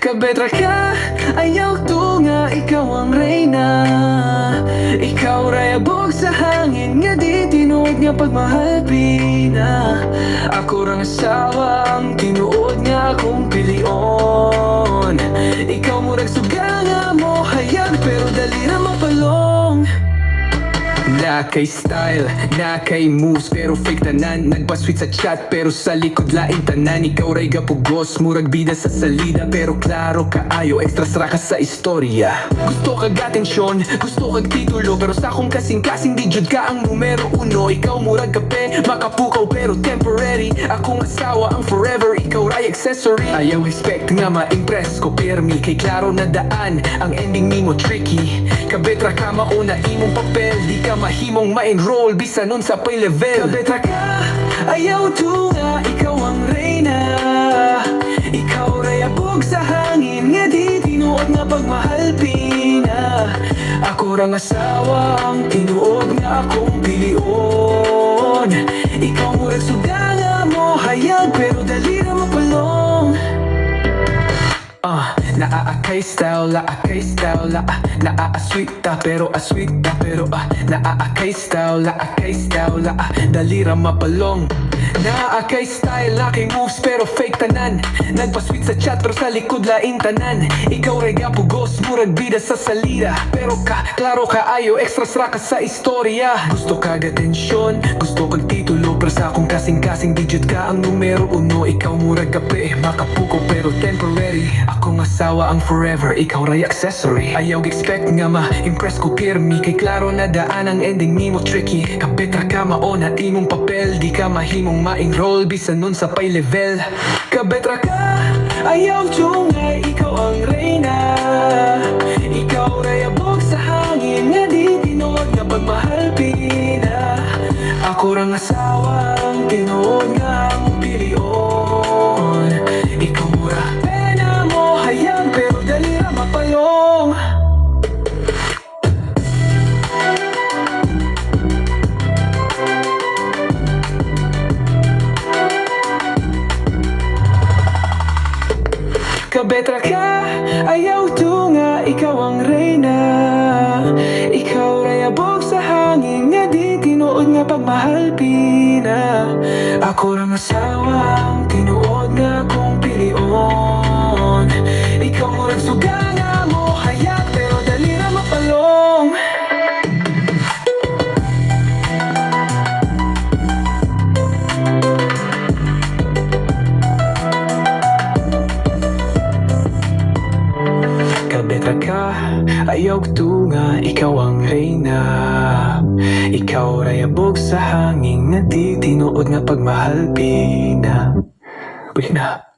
Kabetra ka, ayaw to nga ikaw ang reyna. Ikaw rayabog sa hangin nga di tinuod nga pagmahal pina. Ako rang asawa ang tinuod nga akong pilion kay style, na kay moves Pero fake tanan, nagpa-sweet sa chat Pero sa likod laing tanan Ikaw ray gapugos, murag bida sa salida Pero klaro kaayo, extra ka sa istorya. Gusto kag atensyon, gusto kag titulo Pero sa akong kasing-kasing di jud ka ang numero uno. Ikaw murag kape, makapukaw pero temporary. Akong asawa ang forever, ikaw ray accessory. Ayaw expect nga ma-impress. Ko permi Kay klaro na daan, ang ending nimo tricky. Kabetra ka mauna imong papel. Di ka mahimong ma-enroll. Bisa nun sa pay level. Kabetra ka, ayaw to Ikaw ang reyna. Ikaw rayabog sa hangin. Nga di tinuod nga pagmahal pina. Ako rang asawa ang tinuod nga akong pilion. Ikaw murag suga nga mo hayag Pero dali na mapalong. Ah, naaakay style, laakay style, la Naaasweet ta, pero asweet ta, pero ah Naaakay style, laakay style, la Dalira mapalong. Naaakay style, lakay moves, pero fake tanan. Nagpa-sweet sa chat, pero sa likod laing tanan. Ikaw rega pugos, murag bida sa salida Pero ka, klaro ka ayo, extra ka sa istorya. Gusto kag atensyon, gusto kag titulo Pero sa akong kasing-kasing digit ka. Ang numero uno Ikaw murag kape, makapuko pero temporary. Akong asawa ang forever, ikaw ray accessory. Ayaw expect nga ma-impress ko pirmi Kay klaro na daan ang ending nimo tricky. Kapetra ka maona imong papel. Di ka mahimong ma-enroll bisan nun sa pay level. Kabetra ka, ayaw tungay ikaw ang reyna. Ikaw rayabog sa Kabetra ka, ayaw to nga ikaw ang reyna. Ikaw rayabog sa hangin nga di tinuod nga pagmahal pina. Ako rang asawa Kabetra ka, ayaw to nga ikaw ang reyna. Ikaw rayabog sa hangin tinuod nga pagmahal pina. Uy na